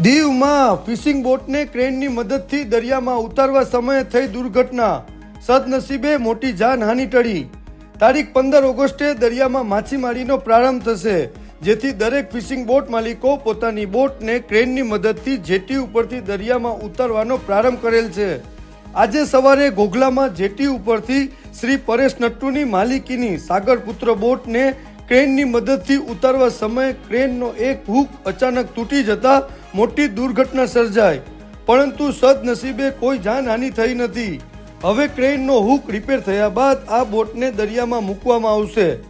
સુરતમાં ફિશિંગ બોટને ક્રેનની મદદથી દરિયામાં ઉતારવા સમયે થઈ દુર્ઘટના. સદનસીબે મોટી જાનહાનિ ટળી. તારીખ પંદર ઓગસ્ટે દરિયામાં માછીમારીનો પ્રારંભ થશે, જેથી દરેક ફિશિંગ બોટ માલિકો પોતાની બોટને ક્રેનની મદદથી જેટી ઉપરથી દરિયામાં ઉતારવાનો પ્રારંભ કરેલ છે. આજે સવારે ઘોઘલામાં જેટી ઉપરથી શ્રી પરેશ નટ્ટુની માલિકીની સાગરપુત્ર બોટને ક્રેનની મદદથી ઉતારવા સમયે ક્રેનનો એક હુક અચાનક તૂટી જતા મોટી દુર્ઘટના સર્જાઈ. પરંતુ સદનસીબે કોઈ જાનહાનિ થઈ નથી. હવે ક્રેનનો હુક રિપેર થયા બાદ આ બોટને દરિયામાં મૂકવામાં આવશે.